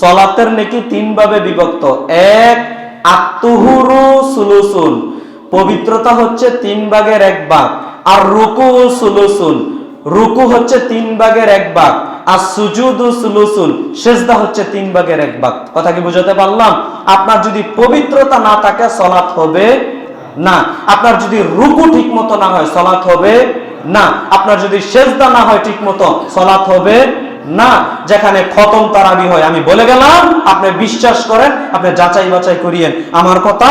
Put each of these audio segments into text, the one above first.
সলাতের নেকি তিন ভাবে বিভক্ত। এক, আত্মহুরু সুলুসুন। পবিত্রতা হচ্ছে তিন ভাগের এক ভাগ। আর রুকু সুলুসুন। রুকু হচ্ছে তিন ভাগের এক ভাগ। আর সুজুদ সুলুসুন। সেজদা হচ্ছে তিন ভাগের এক ভাগ। কথা কি বুঝাতে পারলাম? আপনার যদি পবিত্রতা না থাকে, সলাৎ হবে না। আপনার যদি রুকু ঠিক মতো না হয়, সলাৎ হবে না। আপনার যদি সেজদা না হয় ঠিক মতো সলাৎ হবে না, যেখানে খতম তারাবি হয়। আমি বলে গেলাম, আপনি বিশ্বাস করেন, আপনি যাচাই বাছাই করিয়েন। আমার কথা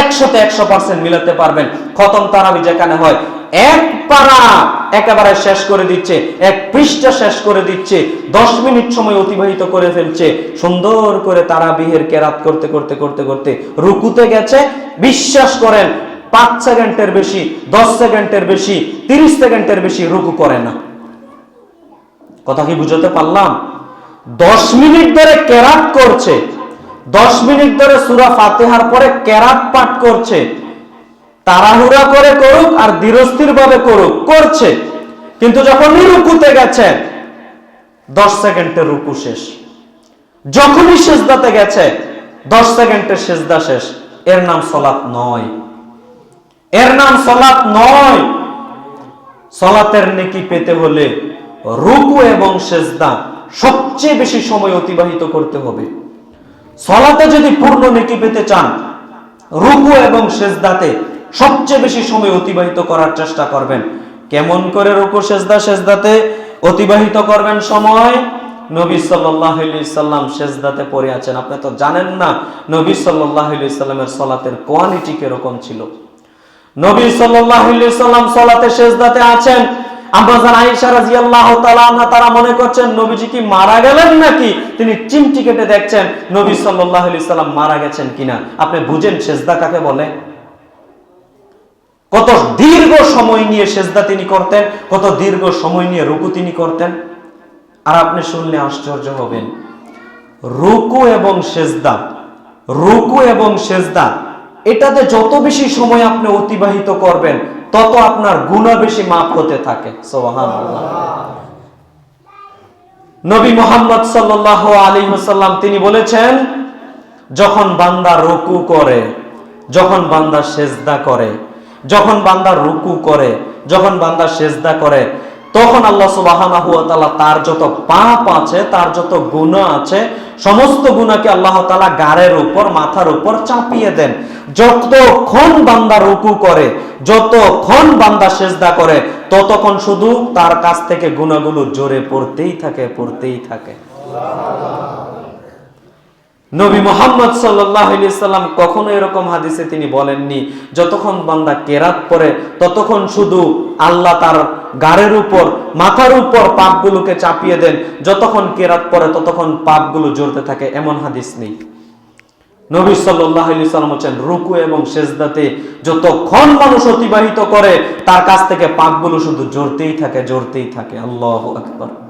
একশোতে একশো পার্সেন্ট মিলাতে পারবেন। খতম তারাবি যেখানে হয়, এক পারা একেবারে শেষ করে দিচ্ছে, এক পৃষ্ঠা শেষ করে দিচ্ছে, দশ মিনিট সময় অতিবাহিত করে ফেলছে। সুন্দর করে তারাবিহের কেরাত করতে করতে করতে করতে রুকুতে গেছে। বিশ্বাস করেন, পাঁচ সেকেন্ডের বেশি, দশ সেকেন্ডের বেশি, তিরিশ সেকেন্ডের বেশি রুকু করে না। কথা কি বুঝাতে পারলাম? দশ মিনিট ধরে কেরাত করছে। দশ মিনিট ধরে সুরা ফাতেহার পরে কেরাত পাঠ করছে। তাড়াহুড়া করে করুক আর ধীরস্থির ভাবে করুক, করছে। কিন্তু যখনই রুকুতে গেছে, দশ সেকেন্ডের রুকু শেষ। যখনই সেজদাতে গেছে, দশ সেকেন্ডের সেজদা শেষ। এর নাম সলাৎ নয়। এর নাম সলাৎ নয়। সলাতের নেকি পেতে হলে রুকু এবং সেজদা সবচেয়ে বেশি সময় অতিবাহিত করতে হবে। সলাতে যদি পূর্ণ নেকি পেতে চান, রুকু এবং সেজদাতে সবচেয়ে বেশি সময় অতিবাহিত করার চেষ্টা করবেন। কেমন করে রুকু, সেজদা, সেজদাতে অতিবাহিত করবেন সময়? নবী সাল্লাহ সাল্লাম সেজদাতে পড়ে আছেন। আপনি তো জানেন না, নবী সাল্লাহ সাল্লামের সলাতের কোয়ালিটি কীরকম ছিল। নবী আলাইহি সাল্লাম সালাতে, সেজদাতে আছেন। কত দীর্ঘ সময় নিয়ে সেজদা তিনি করতেন, কত দীর্ঘ সময় নিয়ে রুকু তিনি করতেন। আর আপনি শুনলে আশ্চর্য হবেন। রুকু এবং সেজদা, রুকু এবং সেজদা, এটাতে যত বেশি সময় আপনি অতিবাহিত করবেন তত আপনার গুণা বেশি মাফ হতে থাকে। নবী মোহাম্মদ সাল্লাল্লাহু আলী সাল্লাম তিনি বলেছেন, যখন বান্দা রুকু করে, যখন বান্দা সেজদা করে, যখন বান্দা রুকু করে, যখন বান্দা সেজদা করে তখন আল্লাহ তাআলা তার যত পাপ আছে, তার যত গুনাহ আছে, সমস্ত গুনাহকে আল্লাহ তাআলা গাড়ের উপর, মাথার উপর চাপিয়ে দেন। যতক্ষণ বান্দা রুকু করে, যতক্ষণ বান্দা সেজদা করে, ততক্ষণ শুধু তার কাছ থেকে গুনাহগুলো জোরে পড়তেই থাকে পড়তেই থাকে। নবী মোহাম্মদ সাল্লাম কখনো এরকম হাদিসে তিনি বলেননি, যতক্ষণ বান্দা কেরাত পরে ততক্ষণ শুধু আল্লাহ তার গাড়ের উপর, মাথার উপর পাপগুলোকে চাপিয়ে দেন। যতক্ষণ কেরাত পরে ততক্ষণ পাপগুলো জড়তে থাকে। এমন হাদিস নেই। নবী সাল্লাহ সাল্লাম হচ্ছেন রুকু এবং সেজদাতে যতক্ষণ মানুষ অতিবাহিত করে, তার কাছ থেকে পাপগুলো শুধু জড়তেই থাকে জড়তেই থাকে। আল্লাহ আকবর।